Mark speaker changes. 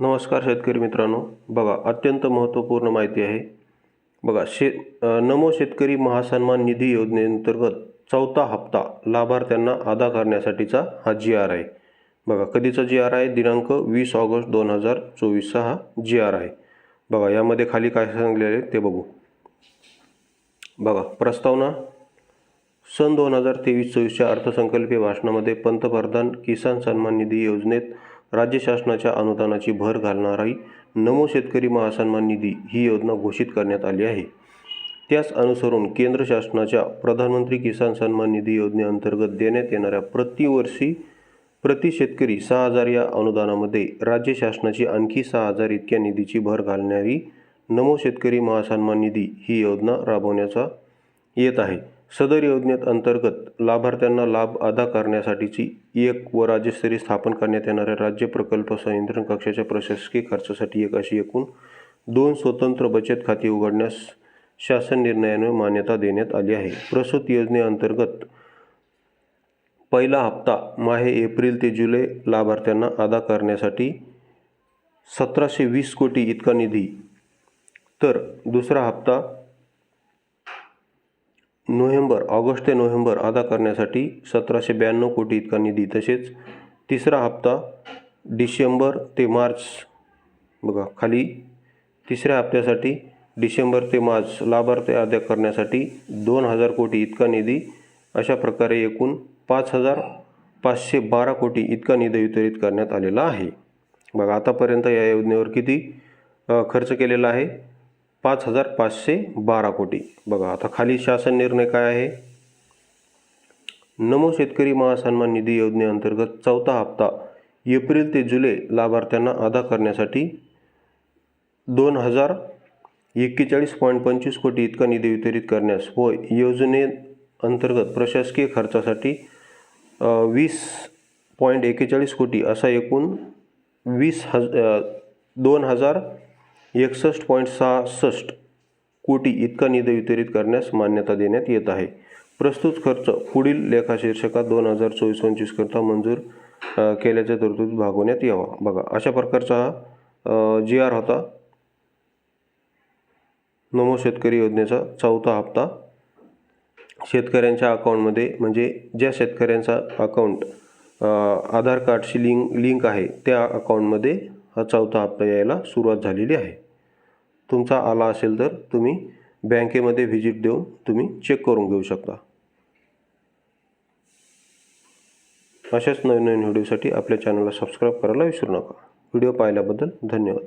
Speaker 1: नमस्कार शेतकरी मित्रांनो. बघा अत्यंत महत्त्वपूर्ण माहिती आहे. बघा शे नमो शेतकरी महासन्मान निधी योजनेअंतर्गत चौथा हप्ता लाभार्थ्यांना अदा करण्यासाठीचा हा जी आर आहे. बघा कधीचा जी आर आहे? दिनांक वीस ऑगस्ट दोन हजार चोवीसचा हा जी आर आहे. बघा यामध्ये खाली काय सांगलेले आहे ते बघू. बघा प्रस्तावना. सन दोन हजार तेवीस चोवीसच्या अर्थसंकल्पीय भाषणामध्ये पंतप्रधान किसान सन्मान निधी योजनेत राज्य शासनाच्या अनुदानाची भर घालणारी नमो शेतकरी महासन्मान निधी ही योजना घोषित करण्यात आली आहे. त्यास अनुसरून केंद्र शासनाच्या प्रधानमंत्री किसान सन्मान निधी योजनेअंतर्गत देण्यात येणाऱ्या प्रतिवर्षी प्रति शेतकरी सहा हजार या अनुदानामध्ये राज्य शासनाची आणखी सहा हजार इतक्या निधीची भर घालणारी नमो शेतकरी महासन्मान निधी ही योजना राबवण्याचा येत आहे. सदर योजनेत अंतर्गत लाभार्थ्यांना लाभ अदा करण्यासाठीची एक व राज्यस्तरीय स्थापन करण्यात येणाऱ्या राज्य प्रकल्प संयंत्रण कक्षाच्या प्रशासकीय खर्चासाठी एक अशी एकूण दोन स्वतंत्र बचत खाती उघडण्यास शासन निर्णयाने मान्यता देण्यात आली आहे. प्रसूत योजनेअंतर्गत पहिला हप्ता माहे एप्रिल ते जुलै लाभार्थ्यांना अदा करण्यासाठी सतराशे वीस कोटी इतका निधी तर दुसरा हप्ता नोव्हेंबर ऑगस्ट ते नोव्हेंबर अदा करण्यासाठी सतराशे ब्याण्णव कोटी इतका निधी. तसेच तिसरा हप्ता डिसेंबर ते मार्च बघा खाली. तिसऱ्या हप्त्यासाठी डिसेंबर ते मार्च लाभार्थी अदा करण्यासाठी दोन हजार कोटी इतका निधी. अशा प्रकारे एकूण पाच हजार पाचशे बारा कोटी इतका निधी वितरित करण्यात आलेला आहे. बघा आतापर्यंत या योजनेवर किती खर्च केलेला आहे? पाच हजार पाचशे बारा कोटी. बघा आता खाली शासन निर्णय काय आहे? नमो शेतकरी महासन्मान निधी योजनेअंतर्गत चौथा हप्ता एप्रिल ते जुलै लाभार्थ्यांना अदा करण्यासाठी दोन हजार एक्केचाळीस पॉईंट पंचवीस कोटी इतका निधी वितरित करण्यास व योजनेअंतर्गत प्रशासकीय खर्चासाठी वीस पॉईंट एक्केचाळीस कोटी असा एकूण वीस हज दोन हजार एकसष्ट पॉईंट सहासष्ट कोटी इतका निधी वितरित करण्यास मान्यता देण्यात येत आहे. प्रस्तुत खर्च पुढील लेखाशीर्षकात दोन हजार चोवीस पंचवीसकरता मंजूर केल्याच्या तरतूद भागवण्यात यावा. बघा अशा प्रकारचा हा जी आर होता. नमो शेतकरी योजनेचा चौथा हप्ता. शेतकऱ्यांच्या अकाउंटमध्ये म्हणजे ज्या शेतकऱ्यांचा अकाउंट आधार कार्डशी लिंक लिंक आहे त्या अकाउंटमध्ये हा चौथा हप्ता यायला सुरुवात झालेली आहे. तुमचा आला असेल तर तुम्ही बँकेमध्ये व्हिजिट देऊन तुम्ही चेक करून घेऊ शकता. अशाच नवीन नवीन व्हिडिओसाठी आपल्या चॅनलला सबस्क्राईब करायला विसरू नका. व्हिडिओ पाहिल्याबद्दल धन्यवाद.